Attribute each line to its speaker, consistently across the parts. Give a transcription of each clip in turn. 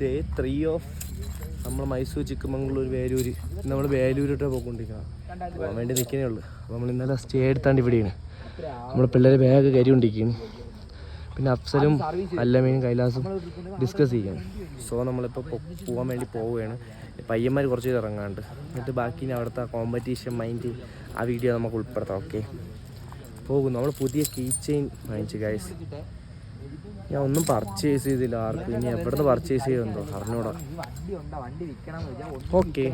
Speaker 1: Day three of നമ്മൾ മൈസൂർ ചിക്കമംഗളൂർ വേലൂര് നമ്മൾ വേലൂരിട്ട് പോയിക്കൊണ്ടിരിക്കണം പോകാൻ വേണ്ടി നിൽക്കുന്നേ ഉള്ളൂ. അപ്പോൾ നമ്മൾ ഇന്നലെ സ്റ്റേ എടുത്താണ്ട് ഇവിടെയാണ്. നമ്മൾ പിള്ളേരെ ബാഗ് കരി കൊണ്ടിരിക്കുന്നു പിന്നെ അഫ്സലും അല്ലമീനും കൈലാസും ഡിസ്കസ് ചെയ്യാണ്. സോ നമ്മളിപ്പോൾ പോകാൻ വേണ്ടി പോവുകയാണ്. പയ്യന്മാർ കുറച്ച് പേര് ഇറങ്ങാണ്ട്. എന്നിട്ട് ബാക്കി അവിടുത്തെ കോമ്പറ്റീഷൻ മൈൻഡ് ആ വീഡിയോ നമുക്ക് ഉൾപ്പെടുത്താം ഓക്കെ പോകുന്നു. നമ്മൾ പുതിയ കീ ചെയിൻ വാങ്ങിച്ചു ഗൈസ് ഞാൻ ഒന്നും പർച്ചേസ് ചെയ്തില്ല. ആർക്കും ഇനി എവിടുന്ന് പർച്ചേസ് ചെയ്യുന്നുണ്ടോ അറിഞ്ഞൂടാ.
Speaker 2: വണ്ടി ഉണ്ടാ വണ്ടി വിൽക്കണം
Speaker 1: ഓക്കെ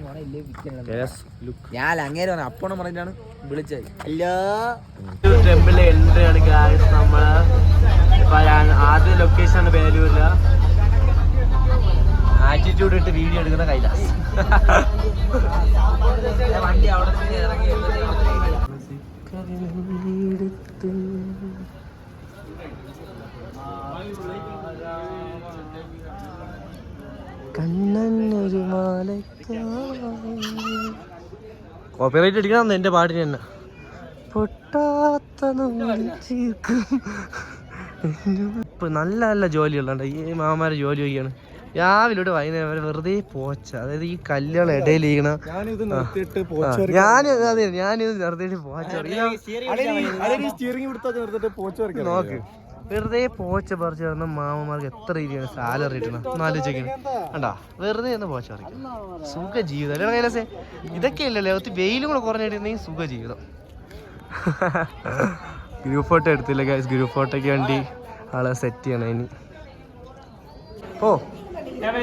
Speaker 2: ഞാൻ അങ്ങേര് പറഞ്ഞു അപ്പോണം പറഞ്ഞാണ് വിളിച്ചത്. ഹലോ?
Speaker 1: ടെമ്പിളിലെ എൻട്രി ആണ് ഗായ്സ് നമ്മൾ ഇപ്പൊ ആദ്യ ലൊക്കേഷൻ ആണ് വേലൂരിൽ ആറ്റിറ്റ്യൂഡ് ഇട്ട് വീഡിയോ എടുക്കുന്ന കൈലാസ്.
Speaker 2: വണ്ടി അവിടെ നിന്ന് ഇറങ്ങി
Speaker 1: കോപ്പിറൈറ്റ് അടിക്കണം എന്റെ പാട്ടിന് തന്നെ. പൊട്ടാത്ത ഇപ്പൊ നല്ല നല്ല ജോലികളുണ്ട് ഈ മാമാരെ ജോലി ഒക്കെയാണ് രാവിലെ തൊട്ട് വൈകുന്നേരം വരെ വെറുതെ പോച്ച. അതായത് ഈ കല്യാണം ഇടയിൽ ഇരിക്കണ
Speaker 3: ഞാനിത് നിർത്തിയിട്ട്
Speaker 1: ഞാൻ അതെ ഞാനിത് നിർത്തിയിട്ട് പോച്ച നോക്ക്. വെറുതെ പോച്ച പറിച്ച് തരുന്ന മാമന്മാർക്ക് എത്ര രീതിയാണ് സാലറി കിട്ടുന്നത്? കണ്ടാ വെറുതെ ഒന്ന് പോച്ച പറിക്കും. സുഖ ജീവിതം അല്ലേ കൈലാസേ? ഇതൊക്കെ അല്ലല്ലേ ഒത്തിരി വെയിലും കൂടെ കുറഞ്ഞിട്ടുണ്ടെങ്കിൽ സുഖ ജീവിതം ഗ്രൂപ്പ് ഫോട്ടോ എടുത്തില്ല ഗൈസ് ഗ്രൂപ്പ് ഫോട്ടോയ്ക്ക് വേണ്ടി ആളെ സെറ്റ് ചെയ്യണം ഇനി. ഓ
Speaker 4: ഞാൻ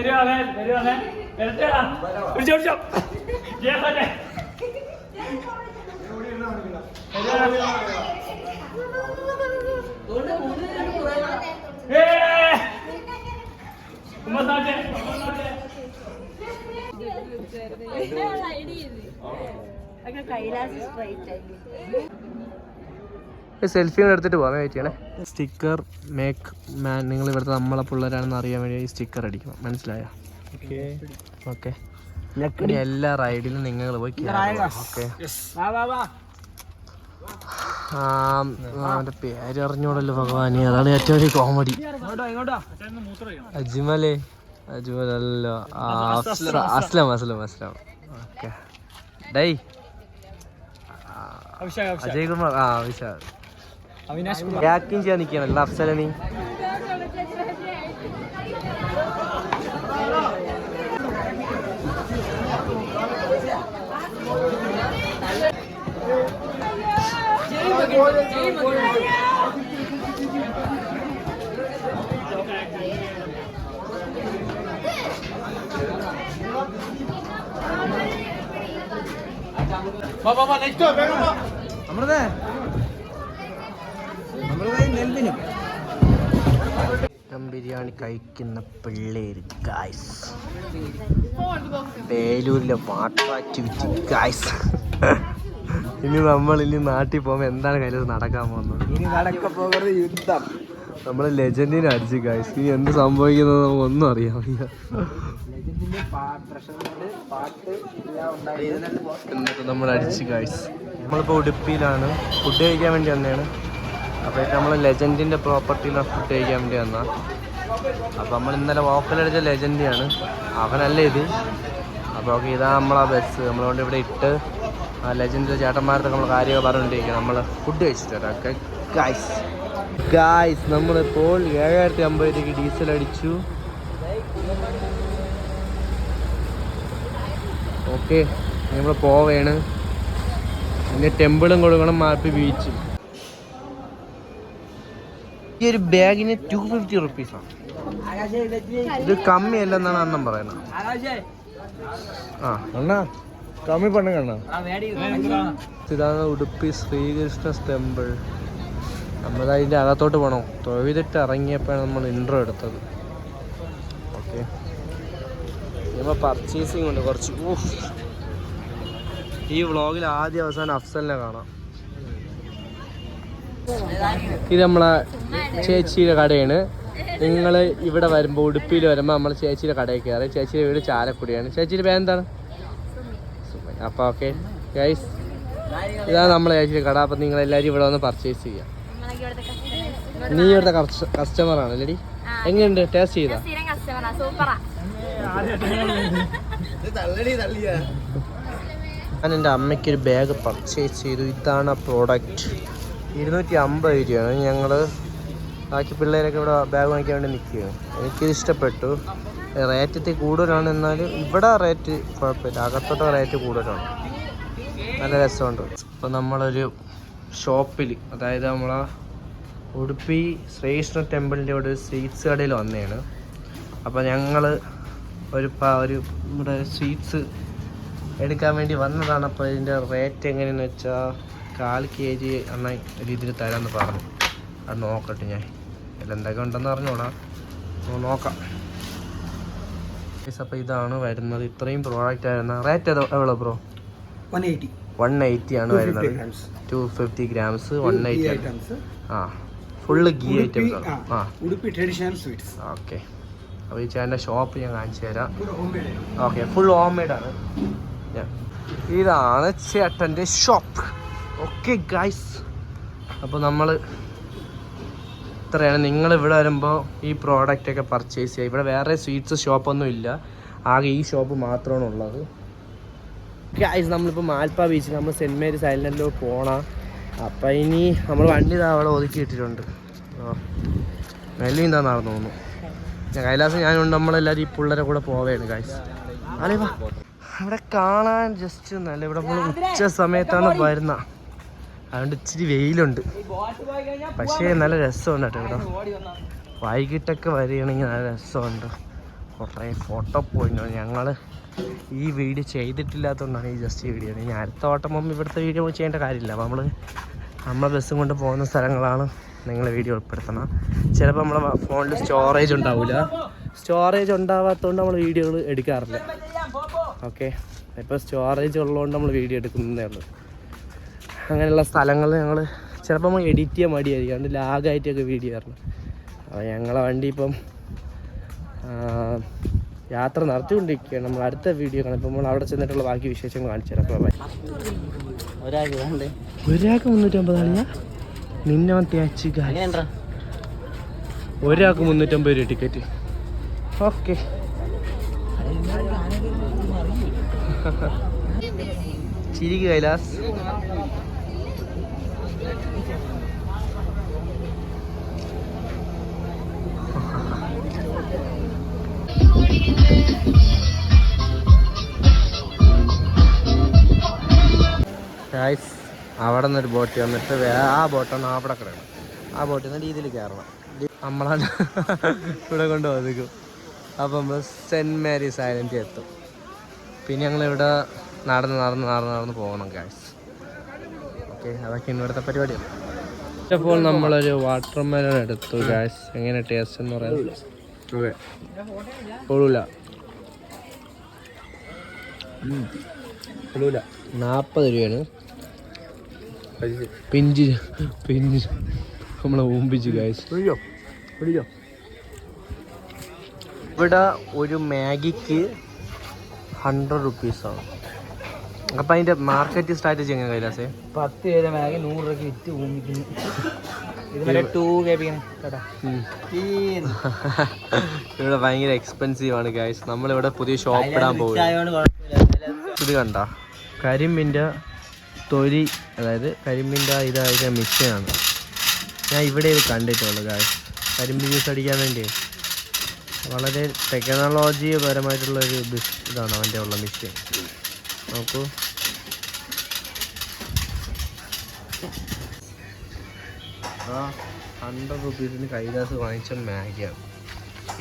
Speaker 1: സെൽഫി എടുത്തിട്ട് പോകാൻ വെയിറ്റ് ചെയ്യണേ. സ്റ്റിക്കർ മേക്ക് മാൻ നിങ്ങൾ ഇവിടുത്തെ നമ്മളെ പിള്ളേരാണെന്ന് അറിയാൻ വേണ്ടി ഈ സ്റ്റിക്കർ അടിക്കണം. മനസ്സിലായോ? ഓക്കെ. എല്ലാ റൈഡിലും നിങ്ങൾ പോയി ഓക്കെ. അവന്റെ പേര് അറിഞ്ഞോടല്ലോ ഭഗവാനെ. അതാണ് ഏറ്റവും വലിയ കോമഡി അജ്മലേ അജ്മൽ അല്ലോ. അഫ്സ- അസ്ലം അസ്ലം അസ്ലം ഓക്കെ. ഡൈ അജയ് കുമാർ ആ വിശാൽ നിൽക്കണം ചെയ്യാൻ നിൽക്കുകയാണല്ലോ ബിരിയാണി കഴിക്കുന്ന പിള്ളേര് ഗായ്സ് വേലൂരിലെ വാട്ടർ ആക്ടിവിറ്റി ഗായ്സ് ഇനി നമ്മൾ ഇനി നാട്ടിൽ പോകുമ്പോൾ എന്താണ് കയ്യിൽ നടക്കാൻ പോകുന്നത്.
Speaker 2: ഇനി നടക്ക പോകുന്നത് യുദ്ധം.
Speaker 1: നമ്മൾ ലെജൻഡിനെ അടിച്ച് ഗായ്സ് ഇനി എന്ത് സംഭവിക്കുന്നത് നമുക്ക് ഒന്നും എന്നിട്ട് നമ്മൾ അടിച്ച് ഗായ്സ് നമ്മളിപ്പോൾ ഉടുപ്പിയിലാണ്. ഫുഡ് കഴിക്കാൻ വേണ്ടി വന്നതാണ്. അപ്പോൾ നമ്മൾ ലെജൻഡിന്റെ പ്രോപ്പർട്ടിയിലാണ് ഫുഡ് കഴിക്കാൻ വേണ്ടി വന്ന അപ്പോൾ നമ്മൾ ഇന്നലെ വോക്കലടിച്ച ലെജൻഡിയാണ് അവനല്ല ഇത്? അപ്പോൾ ഓക്കെ ഇതാ നമ്മളാ ബസ് നമ്മളോണ്ട് ഇവിടെ ഇട്ട് ആ ലെജൻഡിന്റെ ചേട്ടന്മാരുടെ നമ്മൾ കാര്യമൊക്കെ പറഞ്ഞുകൊണ്ടിരിക്കുക നമ്മൾ ഫുഡ് കഴിച്ചിട്ട് വരാം. ഓക്കെ ഗായ്സ് ഗായ്സ് നമ്മളിപ്പോൾ ഏഴായിരത്തി അമ്പത് രൂപയ്ക്ക് ഡീസൽ അടിച്ചു. ഓക്കെ നമ്മൾ പോവേണ് പിന്നെ ടെമ്പിളും കൊടുക്കണം മാപ്പി ബീച്ച് ഈ ഒരു ബാഗിന് ടു ഫിഫ്റ്റി റുപ്പീസാണ് ഇത് കമ്മിയല്ലെന്നാണ് അണ്ണം പറയുന്നത്. ആ
Speaker 3: അണ്ണാ. കമ്മി പണം കണ്ണാ.
Speaker 2: ആ വേടി
Speaker 1: ഇതാണ് ഉടുപ്പി ശ്രീകൃഷ്ണ ടെമ്പിൾ. നമ്മൾ അതിന്റെ അകത്തോട്ട് പോകണം തൊഴുതിട്ട് ഇറങ്ങിയപ്പോഴാണ് നമ്മൾ ഇൻട്രോ എടുത്തത്. ഓക്കെ പർച്ചേസിംഗ് പർച്ചേസിങ് ഉണ്ട് കുറച്ച്. ഊഫ്. ഈ വ്ളോഗിൽ ആദ്യം അവസാനം അഫ്സലിനെ കാണാം. ഇത് നമ്മളെ ചേച്ചിയുടെ കടയാണ്. നിങ്ങൾ ഇവിടെ വരുമ്പോൾ ഉടുപ്പിയിൽ വരുമ്പോൾ നമ്മൾ ചേച്ചിയുടെ കടയിൽ കയറി. ചേച്ചിയുടെ വീട് ചാലക്കുടിയാണ്. ചേച്ചിയുടെ പേരെന്താണ്? അപ്പോൾ ഓക്കെ ഗൈസ് ഇതാണ് നമ്മൾ ചേച്ചി കട. അപ്പം നിങ്ങൾ എല്ലാരും ഇവിടെ വന്ന് പർച്ചേസ് ചെയ്യാം. നീ ഇവിടുത്തെ കസ്റ്റമർ ആണ് അല്ലേടി? എങ്ങനെയുണ്ട്? ടേസ്റ്റ് ചെയ്താ? ഞാൻ എന്റെ അമ്മയ്ക്ക് ഒരു ബാഗ് പർച്ചേസ് ചെയ്തു. ഇതാണ് ആ പ്രോഡക്റ്റ് ഇരുന്നൂറ്റി അമ്പത് രൂപയാണ്. ഞങ്ങൾ ബാക്കി പിള്ളേരൊക്കെ ഇവിടെ ബാഗ് വാങ്ങിക്കാൻ വേണ്ടി നിൽക്കുകയാണ്. എനിക്കിത് ഇഷ്ടപ്പെട്ടു. റേറ്റത്തിൽ കൂടുതലാണ് എന്നാലും ഇവിടെ റേറ്റ് കുഴപ്പമില്ല. അകത്തോട്ട് റേറ്റ് കൂടുതലാണ്. നല്ല രസമുണ്ട്. ഇപ്പോൾ നമ്മളൊരു ഷോപ്പിൽ അതായത് നമ്മളെ ഉടുപ്പി ശ്രീകൃഷ്ണ ടെമ്പിളിന്റെ ഒരു സ്വീറ്റ്സ് കടയിൽ വന്നതാണ്. അപ്പോൾ ഞങ്ങൾ ഒരു ഒരു ഇവിടെ സ്വീറ്റ്സ് എടുക്കാൻ വേണ്ടി വന്നതാണ്. അപ്പോൾ ഇതിന്റെ റേറ്റ് എങ്ങനെയെന്ന് വെച്ചാൽ കാൽ കെ ജി എന്ന രീതിയിൽ തരാമെന്ന് പറഞ്ഞു. അത് നോക്കട്ടെ ഞാൻ. അതിൽ എന്തൊക്കെ ഉണ്ടെന്ന് അറിഞ്ഞോടാ. നോക്കാം. അപ്പോൾ ഇതാണ് വരുന്നത്. ഇത്രയും പ്രോഡക്റ്റ് ആയിരുന്ന റേറ്റ് എവിടെ bro
Speaker 3: one eighty
Speaker 1: one eighty ആണ് വരുന്നത്. Two fifty grams one eighty ആ ഫുള്ള് ഗീ ഐറ്റംസ് ആ
Speaker 3: ഉടുപ്പി ട്രഡീഷണൽ സ്വീറ്റ്സ്
Speaker 1: ഓക്കെ അപ്പോൾ ഈ ചേട്ടന്റെ ഷോപ്പ് ഞാൻ കാണിച്ചു തരാം. ഓക്കെ ഫുൾ ഹോം മെയ്ഡ് ആണ്. ഇതാണ് ചേട്ടന്റെ ഷോപ്പ് ഓക്കെ ഗൈസ് അപ്പോൾ നമ്മൾ ഇത്രയാണ് നിങ്ങൾ ഇവിടെ വരുമ്പോൾ ഈ പ്രോഡക്റ്റ് ഒക്കെ പർച്ചേസ് ചെയ്യുക. ഇവിടെ വേറെ സ്വീറ്റ്സ് ഷോപ്പൊന്നും ഇല്ല. ആകെ ഈ ഷോപ്പ് മാത്രമാണ് ഉള്ളത്. ഗൈസ് നമ്മളിപ്പോൾ മാൽപ്പ ബീച്ചിൽ നമ്മൾ സെന്റ് മേരീസ് ഐലൻഡിലോ പോകണം അപ്പം ഇനി നമ്മൾ വണ്ടി അവിടെ ഒതുക്കി ഇട്ടിട്ടുണ്ട്. ആ. മെല്ലി എന്താ നടന്നു തോന്നുന്നു കൈലാസം ഞാനുണ്ട്. നമ്മളെല്ലാവരും ഈ പിള്ളേരെ കൂടെ പോവുകയാണ് ഗൈസ് അല്ലേ അവിടെ കാണാൻ ജസ്റ്റ് നല്ല ഇവിടെ നമ്മൾ ഉച്ച സമയത്താണ് വരുന്ന. അതുകൊണ്ട് ഇച്ചിരി വെയിലുണ്ട്. പക്ഷേ നല്ല രസമുണ്ട് കേട്ടോ. ഇവിടെ വൈകിട്ടൊക്കെ വരികയാണെങ്കിൽ നല്ല രസമുണ്ട്. കുറേ ഫോട്ടോ പോയിട്ടുണ്ട് ഞങ്ങൾ ഈ വീഡിയോ ചെയ്തിട്ടില്ലാത്തതുകൊണ്ടാണ് ഈ ജസ്റ്റ് ഈ വീഡിയോ ഞാൻ അടുത്ത ഓട്ടം പോകുമ്പോൾ ഇവിടുത്തെ വീഡിയോ ചെയ്യേണ്ട കാര്യമില്ല. നമ്മൾ നമ്മൾ നമ്മളെ ബസ്സും കൊണ്ട് പോകുന്ന സ്ഥലങ്ങളാണ് നിങ്ങൾ വീഡിയോ ഉൾപ്പെടുത്തണം ചിലപ്പോൾ നമ്മളെ ഫോണിൽ സ്റ്റോറേജ് ഉണ്ടാവില്ല സ്റ്റോറേജ് ഉണ്ടാവാത്തതുകൊണ്ട് നമ്മൾ വീഡിയോകൾ എടുക്കാറില്ല. ഓക്കെ ഇപ്പോൾ സ്റ്റോറേജ് ഉള്ളതുകൊണ്ട് നമ്മൾ വീഡിയോ എടുക്കുന്നതേ ഉള്ളൂ. അങ്ങനെയുള്ള സ്ഥലങ്ങൾ ഞങ്ങൾ ചിലപ്പോൾ നമ്മൾ എഡിറ്റ് ചെയ്യാൻ മടിയായിരിക്കും. അതുകൊണ്ട് ലാഗായിട്ടൊക്കെ വീഡിയോ വരണം. അപ്പോൾ ഞങ്ങളെ വണ്ടി ഇപ്പം യാത്ര നടത്തിക്കൊണ്ടിരിക്കുകയാണ്. നമ്മൾ അടുത്ത വീഡിയോ കാണാം. ഇപ്പം നമ്മൾ അവിടെ ചെന്നിട്ടുള്ള ബാക്കി വിശേഷങ്ങൾ കാണിച്ചു തരാം.
Speaker 2: ഒരാൾക്ക്
Speaker 1: മുന്നൂറ്റമ്പതാണ് നിന്നെ തേച്ച് ഒരാൾക്ക് മുന്നൂറ്റമ്പത് രൂപ ടിക്കറ്റ് ഓക്കെ. ചിരിക്ക് കൈലാസ്. അവിടെ നിന്നൊരു ബോട്ട് വന്നിട്ട് ആ ബോട്ടാണ് അവിടെ കിടക്കണം ആ ബോട്ടിൽ നിന്ന് രീതിയിൽ കയറണം. നമ്മളാണ് ഇവിടെ കൊണ്ട് ഒതുക്കും അപ്പം നമ്മൾ സെന്റ് മേരീസ് ഐലൻഡിൽ എത്തും. പിന്നെ ഞങ്ങളിവിടെ നടന്ന് നടന്ന് നടന്ന് നടന്ന് പോകണം ഗായ്സ് ഓക്കെ അതൊക്കെയാണ് ഇവിടുത്തെ പരിപാടിയാണ്. ഇപ്പോൾ നമ്മളൊരു വാട്ടർ മെലൺ എടുത്തു ഗായ്സ് എങ്ങനെ ടേസ്റ്റ് എന്ന് പറയുന്നത് കൊള്ളൂല. നാൽപ്പത് രൂപയാണ്. Pinch pinch. നമ്മളെ ഊമ്പിച്ച് ഗായ്സ് ഇവിടെ ഒരു മാഗിക്ക് ഹൺഡ്രഡ് റുപ്പീസാണ് അപ്പം അതിന്റെ മാർക്കറ്റ് സ്ട്രാറ്റജി എങ്ങനെ കൈലാസേ?
Speaker 2: പത്ത് പേര് മാഗി നൂറ് രൂപ വിറ്റ് കേട്ടോ.
Speaker 1: ഇവിടെ ഭയങ്കര എക്സ്പെൻസീവ് ആണ് ഗായ്സ് നമ്മളിവിടെ പുതിയ ഷോപ്പ് ഇടാൻ പോകും ഇത് കണ്ട? കരിമ്പിന്റെ തൊലി അതായത് കരിമ്പിന്റെ ഇതായ ആണ്. ഞാൻ ഇവിടെ ഇത് കണ്ടിട്ടുള്ളൂ ഗായ്സ് കരിമ്പ് ജ്യൂസ് അടിക്കാൻ വേണ്ടി. വളരെ ടെക്നോളജി പരമായിട്ടുള്ളൊരു ബിസ് ഇതാണ് അവന്റെ ഉള്ള മിഷൻ നോക്കൂ ആ ഹൺഡ്രഡ് റുപ്പീസിന് കൈദാസ് വാങ്ങിച്ച മാഗിയാണ്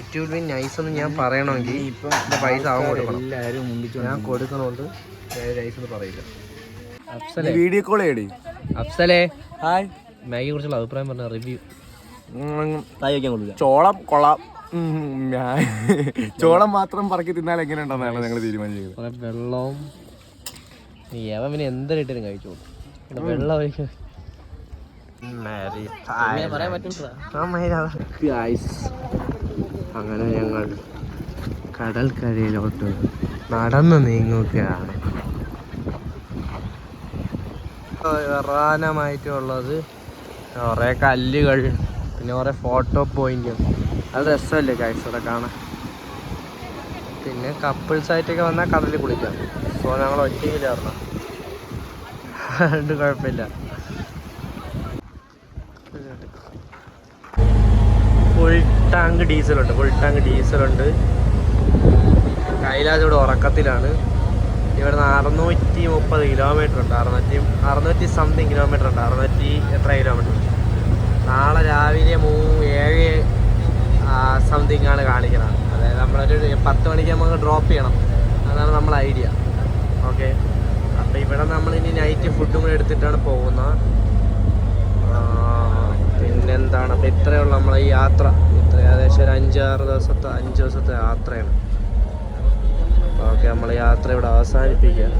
Speaker 1: ഇറ്റ് വിൽ ബി നൈസ് എന്ന് ഞാൻ പറയണമെങ്കിൽ ഇപ്പം പൈസ അവൻ കൊടുക്കണം.
Speaker 2: എല്ലാവരും മുമ്പിച്ചു
Speaker 1: ഞാൻ കൊടുക്കണോണ്ട് നൈസ് എന്ന് പറയില്ല. അഫ്സലേ.
Speaker 3: വീഡിയോ കോൾ ചെയ്യടി.
Speaker 1: അഫ്സലേ.
Speaker 3: ഹായ്.
Speaker 1: മാഗിയെ കുറിച്ചുള്ള അഭിപ്രായം പറഞ്ഞ റിവ്യൂ
Speaker 3: ചോളം കൊള്ളാം. ചോളം മാത്രം പറക്കി തിന്നാൽ എങ്ങനെ ഉണ്ടെന്നാണ് ഞങ്ങൾ തീരുമാനിച്ചത്.
Speaker 1: കുറെ ഏവൻ പിന്നെ എന്തൊരിട്ടും കഴിച്ചോളൂ. വെള്ളം ഒഴിക്കും അങ്ങനെ ഞങ്ങൾ കടൽക്കരയിലോട്ട് നടന്നു നീങ്ങുകയാണ്. പ്രധാനമായിട്ടുള്ളത് കുറേ കല്ലുകൾ പിന്നെ കുറേ ഫോട്ടോ പോയിന്റും അത് രസമല്ലേ കാഴ്ച ഇവിടെ കാണാൻ? പിന്നെ കപ്പിൾസ് ആയിട്ടൊക്കെ വന്നാൽ കടലിൽ കുളിക്കാം. സോ ഞങ്ങൾ ഒറ്റയിലായിരുന്നു. അതുകൊണ്ട് കുഴപ്പമില്ല. ഫുൾ ടാങ്ക് ഡീസലുണ്ട് ഫുൾ ടാങ്ക് ഡീസലുണ്ട് കൈലാസ് ഇവിടെ ഉറക്കത്തിലാണ്. ഇവിടെ നിന്ന് അറുന്നൂറ്റി മുപ്പത് കിലോമീറ്റർ ഉണ്ട് അറുന്നൂറ്റി അറുന്നൂറ്റി സംതിങ് കിലോമീറ്റർ ഉണ്ട് അറുന്നൂറ്റി എത്ര കിലോമീറ്റർ നാളെ രാവിലെ മൂ ഏഴ് സംതിങ് ആണ് കാണിക്കണം അതായത് നമ്മളൊരു പത്ത് മണിക്ക് നമുക്ക് ഡ്രോപ്പ് ചെയ്യണം. അതാണ് നമ്മളെ ഐഡിയ ഓക്കെ അപ്പോൾ ഇവിടെ നമ്മൾ ഇനി നൈറ്റ് ഫുഡും കൂടെ എടുത്തിട്ടാണ് പോകുന്നത്. പിന്നെന്താണ്? അപ്പോൾ ഇത്രയുള്ള നമ്മളെ ഈ യാത്ര. ഇത്ര ഏകദേശം ഒരു അഞ്ചാറ് ദിവസത്തെ അഞ്ച് ദിവസത്തെ യാത്രയാണ്. ഓക്കെ നമ്മൾ യാത്ര ഇവിടെ അവസാനിപ്പിക്കുക.